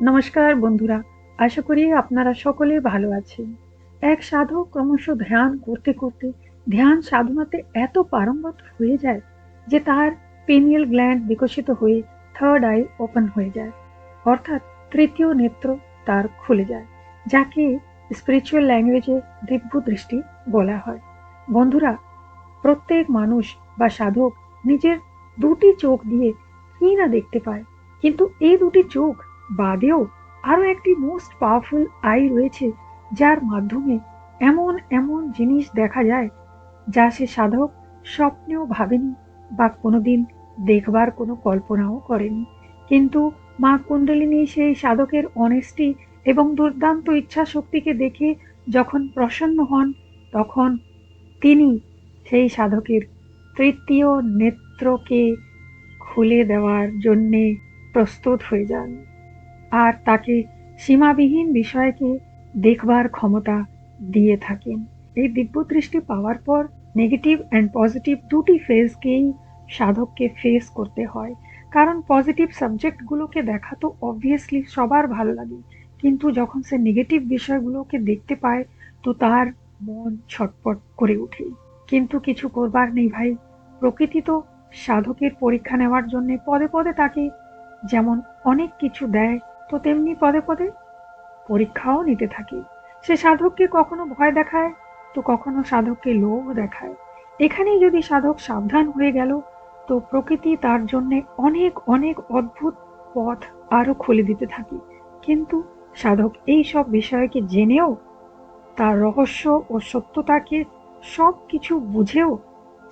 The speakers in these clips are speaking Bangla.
নমস্কার বন্ধুরা, আশা করি আপনারা সকলে ভালো আছেন। এক সাধক ক্রমশ ধ্যান করতে করতে, ধ্যান সাধনাতে এত পারঙ্গত হয়ে যায় যে তার পেনিয়াল গ্ল্যান্ড বিকশিত হয়ে থার্ড আই ওপেন হয়ে যায়। অর্থাৎ তৃতীয় নেত্র তার খুলে যায়, যাকে স্পিরিচুয়াল ল্যাঙ্গুয়েজে দিব্য দৃষ্টি বলা হয়। বন্ধুরা, প্রত্যেক মানুষ বা সাধক নিজের দুটি চোখ দিয়ে কি না দেখতে পায়, কিন্তু এই দুটি চোখ বাদেও আরও একটি মোস্ট পাওয়ারফুল আই রয়েছে, যার মাধ্যমে এমন এমন জিনিস দেখা যায়, যা সে সাধক স্বপ্নেও ভাবেনি বা কোনোদিন দেখবার কোনো কল্পনাও করেনি। কিন্তু মা কুণ্ডলিনী সেই সাধকের অনেস্টি এবং দুর্দান্ত ইচ্ছা শক্তিকে দেখে যখন প্রসন্ন হন, তখন তিনি সেই সাধকের তৃতীয় নেত্রকে খুলে দেওয়ার জন্যে প্রস্তুত হয়ে যান। আর তাকে সীমাবিহীন বিষয়কে দেখবার ক্ষমতা দিয়ে থাকেন। এই দিব্য দৃষ্টি পাওয়ার পর নেগেটিভ অ্যান্ড পজিটিভ দুটি ফেজকেই সাধককে ফেস করতে হয়। কারণ পজিটিভ সাবজেক্টগুলোকে দেখা তো অবভিয়াসলি সবার ভালো লাগে, কিন্তু যখন সে নেগেটিভ বিষয়গুলোকে দেখতে পায়, তো তার মন ছটপট করে ওঠে। কিন্তু কিছু করবার নেই ভাই। প্রকৃতি তো সাধকের পরীক্ষা নেওয়ার জন্য পদে পদে তাকে যেমন অনেক কিছু দেয় তো তেমনি পদে পদে পরীক্ষাও নিতে থাকে। সে সাধককে কখনো ভয় দেখায়, তো কখনো সাধককে লোভ দেখায়। এখানেই যদি সাধক সাবধান হয়ে গেল, তো প্রকৃতি তার জন্য অনেক অনেক অদ্ভুত পথ আরও খুলে দিতে থাকে। কিন্তু সাধক এই সব বিষয়কে জেনেও, তার রহস্য ও সত্যতাকে সব কিছু বুঝেও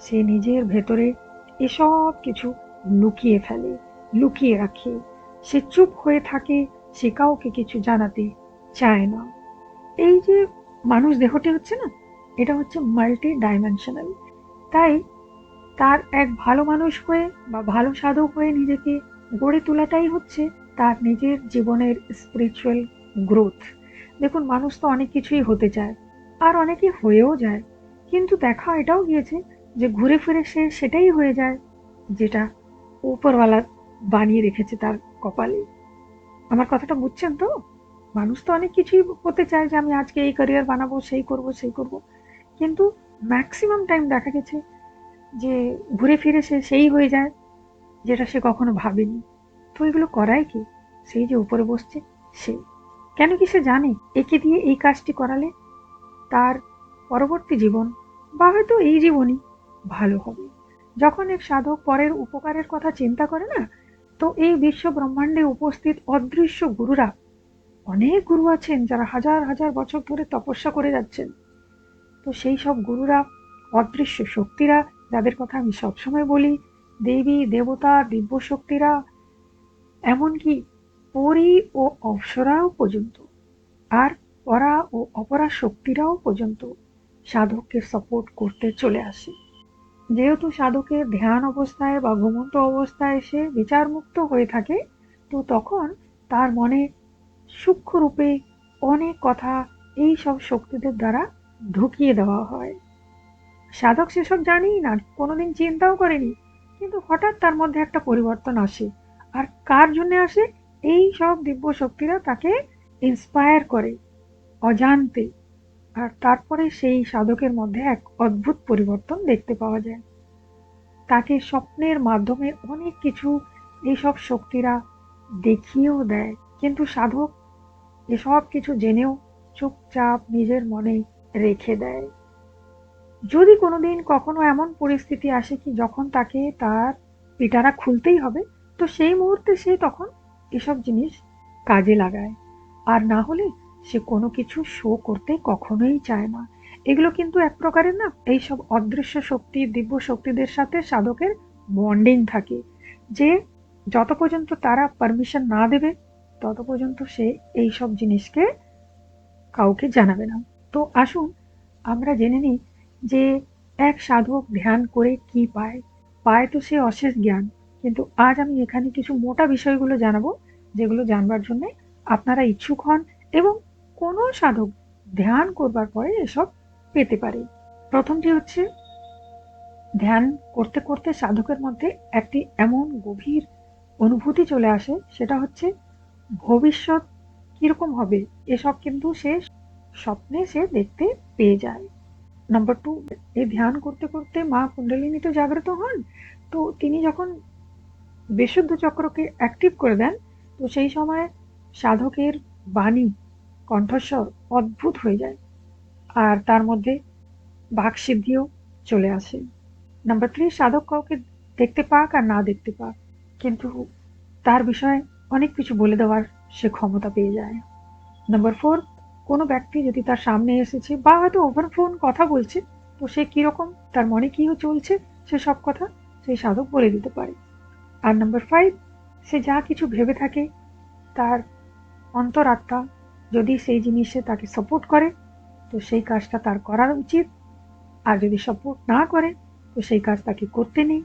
সে নিজের ভেতরে এসব কিছু লুকিয়ে ফেলে, লুকিয়ে রাখে। সে চুপ হয়ে থাকে, সে কাউকে কিছু জানাতে চায় না। এই যে মানুষ দেহটি হচ্ছে না, এটা হচ্ছে মাল্টি ডাইমেনশনাল তাই তার এক ভালো মানুষ হয়ে বা ভালো সাধক হয়ে নিজেকে গড়ে তোলাটাই হচ্ছে তার নিজের জীবনের স্পিরিচুয়াল গ্রোথ দেখুন, মানুষ তো অনেক কিছুই হতে চায়, আর অনেকে হয়েও যায়, কিন্তু দেখা এটাও গিয়েছে যে ঘুরে ফিরে সে সেটাই হয়ে যায়, যেটা উপরওয়ালা বানিয়ে রেখেছে তার কপালে? আমার কথাটা বুঝছেন তো? মানুষ তো অনেক কিছুই হতে চায় যে আমি আজকে এই ক্যারিয়ার বানাবো, সেই করব সেই করব। কিন্তু ম্যাক্সিমাম টাইম দেখা গেছে যে ঘুরে ফিরে সে সেই হয়ে যায় যেটা সে কখনো ভাবেনি। তো এগুলো করাই কি? সেই যে উপরে বসছে, সে। কেন কি সে জানে? একে দিয়ে এই কাজটি করালে তার পরবর্তী জীবন বা হয়তো এই জীবনই ভালো হবে। যখন এক সাধক পরের উপকারের কথা চিন্তা করে না তো এই বিশ্ব ব্রহ্মাণ্ডে উপস্থিত অদৃশ্য গুরুরা। অনেক গুরু আছেন যারা হাজার হাজার বছর ধরে তপস্যা করে যাচ্ছেন। তো সেই সব গুরুরা, অদৃশ্য শক্তিরা, যাদের কথা আমি সবসময় বলি, দেবী, দেবতা, দিব্য শক্তিরা, এমনকি পরি ও অপসরাও পর্যন্ত, আর পরা ও অপরা শক্তিরাও পর্যন্ত সাধককে সাপোর্ট করতে চলে আসে। যেহেতু সাধকের ধ্যান অবস্থায় বা ঘুমন্ত অবস্থায় এসে বিচারমুক্ত হয়ে থাকে, তো তখন তার মনে সূক্ষ্ম রূপে অনেক কথা এই সব শক্তিদের দ্বারা ঢুকিয়ে দেওয়া হয়। সাধক সেসব জানেই না, কোনোদিন চিন্তাও করেনি, কিন্তু হঠাৎ তার মধ্যে একটা পরিবর্তন আসে। আর কার জন্য আসে? এই সব দিব্য শক্তিরা তাকে ইন্সপায়ার করে, অজান্তে। আর তারপরে সেই সাধকের মধ্যে এক অদ্ভুত পরিবর্তন দেখতে পাওয়া যায়। তাকে স্বপ্নের মাধ্যমে অনেক কিছু এইসব শক্তিরা দেখিয়েও দেয়, কিন্তু সাধক এসব কিছু জেনেও চুপচাপ নিজের মনে রেখে দেয়। যদি কোনোদিন কখনো এমন পরিস্থিতি আসে কি যখন তাকে তার পিটারা খুলতেই হবে, তো সেই মুহূর্তে সে তখন এসব জিনিস কাজে লাগায়। আর না হলে সে কোনো কিছু শো করতে কখনোই চায় না। এগুলো কিন্তু এক প্রকারের না, এইসব অদৃশ্য শক্তি, দিব্য শক্তিদের সাথে সাধকের বন্ডিং থাকে। যে যত পর্যন্ত তারা পারমিশন না দেবে, তত পর্যন্ত সে এই সব জিনিসকে কাউকে জানাবে না। তো আসুন, আমরা জেনে নিই যে এক সাধক ধ্যান করে কি পায়। পায় তো সে অশেষ জ্ঞান, কিন্তু আজ আমি এখানে কিছু মোটা বিষয়গুলো জানাব, যেগুলো জানবার জন্য আপনারা ইচ্ছুক হন এবং কোনো সাধক ধ্যান করবার পরে এসব পেতে পারে। প্রথমটি হচ্ছে, ধ্যান করতে করতে সাধকের মধ্যে একটি এমন গভীর অনুভূতি চলে আসে, সেটা হচ্ছে, ভবিষ্যৎ কীরকম হবে? এসব কিন্তু সে স্বপ্নে সে দেখতে পেয়ে যায়। নাম্বার টু এই ধ্যান করতে করতে মা কুণ্ডলিনী তো জাগ্রত হন, তো তিনি যখন বিশুদ্ধ চক্রকে অ্যাক্টিভ করে দেন, তো সেই সময় সাধকের বাণী কণ্ঠস্বর অদ্ভুত হয়ে যায়। আর তার মধ্যে বাকসিদ্ধিও চলে আসে। নাম্বার থ্রি সাধক কাউকে দেখতে পাক আর না দেখতে পাক। কিন্তু তার বিষয়ে অনেক কিছু বলে দেওয়ার সে ক্ষমতা পেয়ে যায়। নাম্বার ফোর কোনো ব্যক্তি যদি তার সামনে এসেছে বা হয়তো ওভার ফোন কথা বলছে, তো সে কীরকম, তার মনে কি চলছে, সে সব কথা সেই সাধক বলে দিতে পারে। আর নাম্বার ফাইভ সে যা কিছু ভেবে থাকে, তার অন্তরাত্মা যদি সেই জিনিসে তাকে সাপোর্ট করে, তো সেই কাজটা তার করার উচিত। আর যদি সাপোর্ট না করে, তো সেই কাজ তাকে করতে নেই।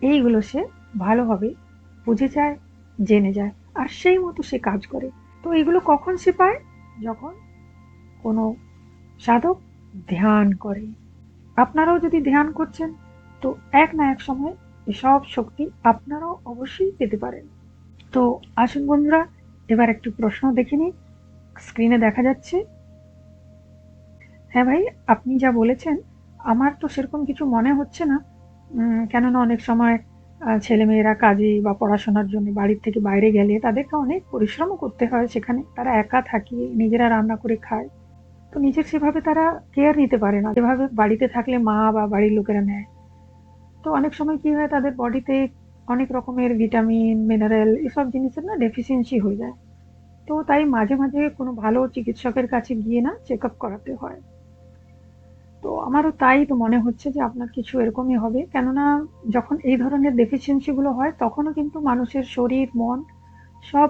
এইগুলো সে ভালোভাবে বুঝে যায়, জেনে যায়, আর সেই মতো সে কাজ করে। তো এগুলো কখন সে পায়? যখন কোনো সাধক ধ্যান করে। আপনারাও যদি ধ্যান করছেন, তো এক না এক সময় এসব শক্তি আপনারাও অবশ্যই পেতে পারেন। তো আসুন বন্ধুরা, এবার একটু প্রশ্ন দেখে নিই। স্ক্রিনে দেখা যাচ্ছে। হ্যাঁ ভাই, আপনি যা বলেছেন, আমার তো সেরকম কিছু মনে হচ্ছে না। কেননা অনেক সময় ছেলেমেয়েরা কাজে বা পড়াশোনার জন্য বাড়ির থেকে বাইরে গেলে তাদেরকে অনেক পরিশ্রমও করতে হয় সেখানে। তারা একা থাকে, নিজেরা রান্না করে খায়। তো নিজের সেভাবে তারা কেয়ার নিতে পারে না। যেভাবে বাড়িতে থাকলে মা বা বাড়ির লোকেরা নেয়। তো অনেক সময় কি হয়, তাদের বডিতে অনেক রকমের ভিটামিন মিনারেল এসব জিনিসের না ডেফিসিয়েন্সি হয়ে যায়। তো তাই মাঝে মাঝে কোনো ভালো চিকিৎসকের কাছে গিয়ে না চেক আপ করাতে হয়। তো আমারও তাই তো মনে হচ্ছে যে আপনার কিছু এরকমই হবে। কেননা যখন এই ধরনের ডেফিসিয়েন্সিগুলো হয়, তখনও কিন্তু মানুষের শরীর, মন সব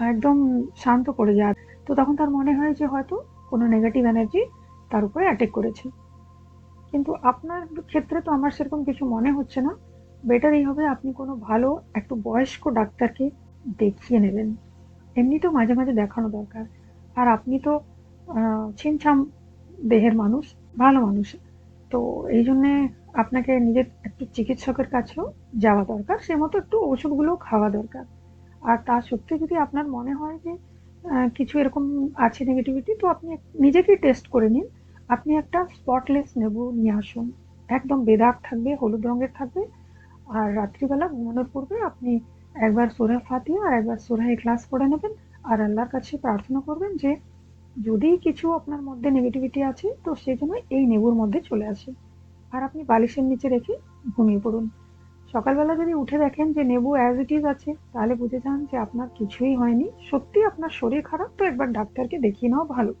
একদম শান্ত করে যায়। তো তখন তার মনে হয় যে হয়তো কোনো নেগেটিভ এনার্জি তার উপরে অ্যাটেক করেছে। কিন্তু আপনার ক্ষেত্রে তো আমার সেরকম কিছু মনে হচ্ছে না। বেটার এই হবে আপনি কোনো ভালো, একটু বয়স্ক ডাক্তারকে দেখিয়ে নেবেন। এমনিতেও মাঝে মাঝে দেখানো দরকার। আর আপনি তো ছিমছাম দেহের মানুষ, ভালো মানুষ। তো এই জন্যে আপনাকে নিজের একটু চিকিৎসকের কাছেও যাওয়া দরকার, সে মতো একটু ওষুধগুলো খাওয়া দরকার। আর তা সত্যি যদি আপনার মনে হয় যে কিছু এরকম আছে নেগেটিভিটি তো আপনি নিজেকেই টেস্ট করে নিন। আপনি একটা স্পটলেস নেবু নিয়ে আসুন। একদম বেদাগ থাকবে, হলুদ রঙের থাকবে। আর রাত্রিবেলা ঘুমানোর পূর্বে আপনি একবার সোরা ফাতিয়া আর একবার সোরা ক্লাস পড়ে নেবেন আর আল্লাহর কাছে প্রার্থনা করবেন যে যদি কিছু আপনার মধ্যে নেগেটিভিটি আছে, তো সেই জন্য এই নেবুর মধ্যে চলে আসে। আর আপনি বালিশের নিচে রেখে ঘুমিয়ে পড়ুন। সকালবেলা যদি উঠে দেখেন যে নেবু অ্যাজ ইট ইজ আছে, তাহলে বুঝে যান যে আপনার কিছুই হয়নি। সত্যি আপনার শরীর খারাপ, তো একবার ডাক্তারকে দেখিয়ে নেওয়া ভালো।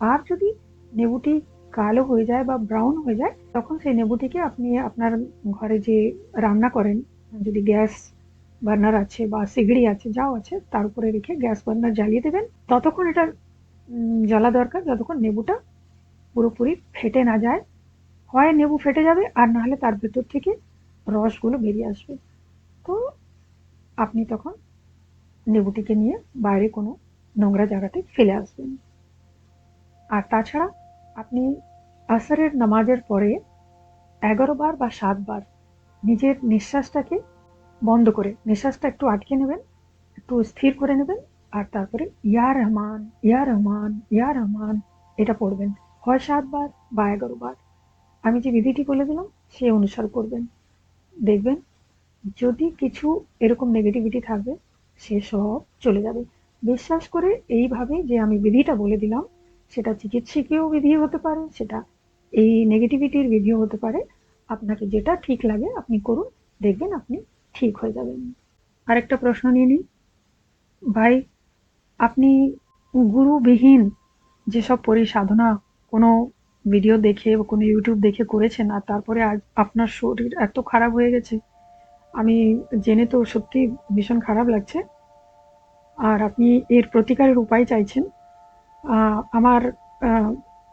আর যদি নেবুটি কালো হয়ে যায় বা ব্রাউন হয়ে যায়, তখন সেই নেবুটিকে আপনি আপনার ঘরে যে রান্না করেন, যদি গ্যাস বার্নার আছে বা সিগড়ি আছে যাও আছে, তার উপরে রেখে গ্যাস বার্নার জ্বালিয়ে দেবেন। ততক্ষণ এটা জ্বালা দরকার, যতক্ষণ নেবুটা পুরোপুরি ফেটে না যায়। হয় নেবু ফেটে যাবে, আর না হলে তার ভেতর থেকে রসগুলো বেরিয়ে আসবে। তো আপনি তখন নেবুটিকে নিয়ে বাইরে কোনো নোংরা জায়গাতে ফেলে আসবেন। আর তাছাড়া আপনি আসরের নামাজের পরে এগারো বার বা সাতবার নিজের নিঃশ্বাসটাকে বন্ধ করে নিঃশ্বাসটা একটু আটকে নেবেন, একটু স্থির করে নেবেন, আর তারপরে ইয়া রহমান ইয়া রহমান ইয়া রহমান, এটা পড়বেন। হয় সাতবার বা এগারো বার। আমি যে বিধিটি বলে দিলাম, সে অনুসার করবেন দেখবেন, যদি কিছু এরকম নেগেটিভিটি থাকবে, সে সব চলে যাবে। বিশ্বাস করে এইভাবে যে আমি বিধিটা বলে দিলাম, সেটা চিকিৎসীকেও বিধি হতে পারে, সেটা এই নেগেটিভিটির বিধিও হতে পারে। আপনাকে যেটা ঠিক লাগে, আপনি করুন। দেখবেন, আপনি ঠিক হয়ে যাবেন আরেকটা প্রশ্ন নিয়ে নিই। ভাই, আপনি গুরুবিহীন যেসব পরিসাধনা কোনো ভিডিও দেখে বা কোনো ইউটিউব দেখে করেছেন আর তারপরে আজ আপনার শরীর এত খারাপ হয়ে গেছে, আমি জেনে তো সত্যি ভীষণ খারাপ লাগছে। আর আপনি এর প্রতিকারের উপায় চাইছেন। আমার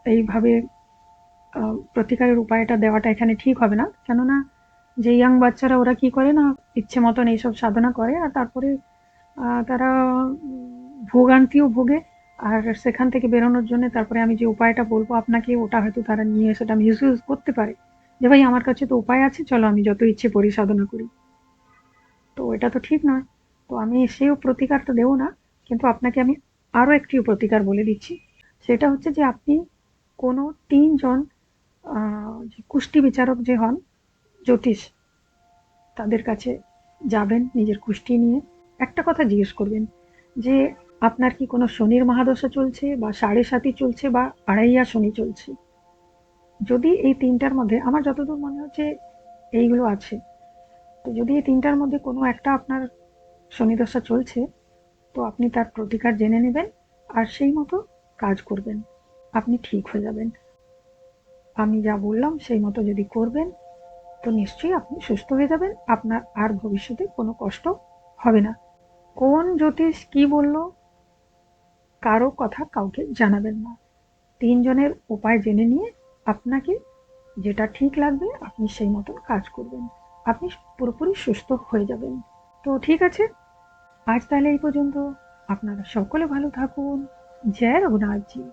এইভাবে প্রতিকারের উপায়টা দেওয়াটা এখানে ঠিক হবে না। কেননা যে ইয়াং বাচ্চারা ওরা কি করে না ইচ্ছে মতন এইসব সাধনা করে আর তারপরে তারা ভোগান্তিও ভোগে আর সেখান থেকে বেরোনোর জন্য তারপরে আমি যে উপায়টা বলব, আপনাকে ওটা হয়তো তারা নিয়ে সেটা মিসইউজ করতে পারে। যে ভাই আমার কাছে তো উপায় আছে, চলো আমি যত ইচ্ছে পরিসাধনা করি। তো এটা তো ঠিক নয়। তো আমি সেও প্রতিকারটা দেবো না, কিন্তু আপনাকে আমি আরও একটি প্রতিকার বলে দিচ্ছি। সেটা হচ্ছে যে আপনি কোনো তিনজন যে কুষ্টি বিচারক যে হন, জ্যোতিষ তাদের কাছে যাবেন নিজের কুষ্টি নিয়ে। একটা কথা জিজ্ঞেস করবেন, যে আপনার কি কোনো শনির মহাদশা চলছে বা সাড়ে সাতি চলছে বা আড়াইয়া শনি চলছে? যদি এই তিনটার মধ্যে, আমার যতদূর মনে হচ্ছে এইগুলো আছে, তো যদি এই তিনটার মধ্যে কোনো একটা আপনার শনিদশা চলছে, তো আপনি তার প্রতিকার জেনে নেবেন আর সেই মতো কাজ করবেন। আপনি ঠিক হয়ে যাবেন। আমি যা বললাম সেই মতো যদি করবেন তো নিশ্চয়ই আপনি সুস্থ হয়ে যাবেন। আপনার আর ভবিষ্যতে কোনো কষ্ট হবে না। কোন জ্যোতিষ কি বলল? কারও কথা কাউকে জানাবেন না। তিনজনের উপায় জেনে নিয়ে আপনাকে যেটা ঠিক লাগবে, আপনি সেই মতন কাজ করবেন। আপনি পুরোপুরি সুস্থ হয়ে যাবেন। তো ঠিক আছে, আজ তাহলে এই পর্যন্ত। আপনারা সকলে ভালো থাকুন। জয় রঘুনাথজি।